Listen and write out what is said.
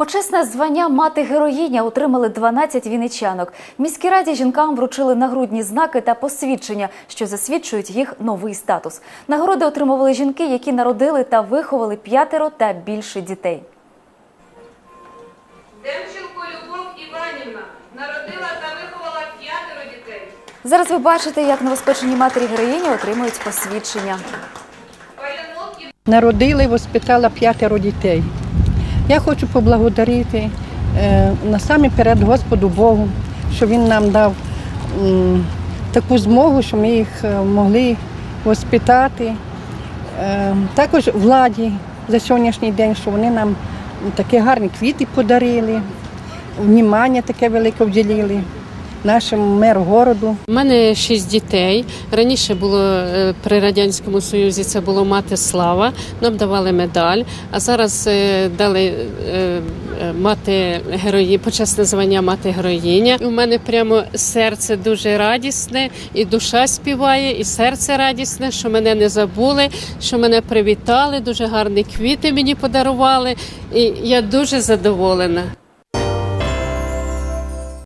Почесне звання мати героїня отримали 12 вінничанок. В міській раді жінкам вручили нагрудні знаки та посвідчення, що засвідчують їх новий статус. Нагороди отримували жінки, які народили та виховали п'ятеро та більше дітей. Демченко Любов Іванівна народила та виховала п'ятеро дітей. Зараз ви бачите, як новоспечені матері героїні отримують посвідчення. Народила і воспитала п'ятеро дітей. Я хочу поблагодарити е, насамперед Господу Богу, що Він нам дав таку змогу, що ми їх е, могли воспитати. Е, також владі за сьогоднішній день, що вони нам такі гарні квіти подарили, внімання таке велике вділили нашому меру городу. У мене шість дітей. Раніше було е, при радянському союзі це було мати слава. Нам давали медаль. А зараз е, дали е, мати герої, почесне звання мати героїня. У мене прямо серце дуже радісне, і душа співає, і серце радісне, що мене не забули, що мене привітали. Дуже гарні квіти мені подарували. І я дуже задоволена.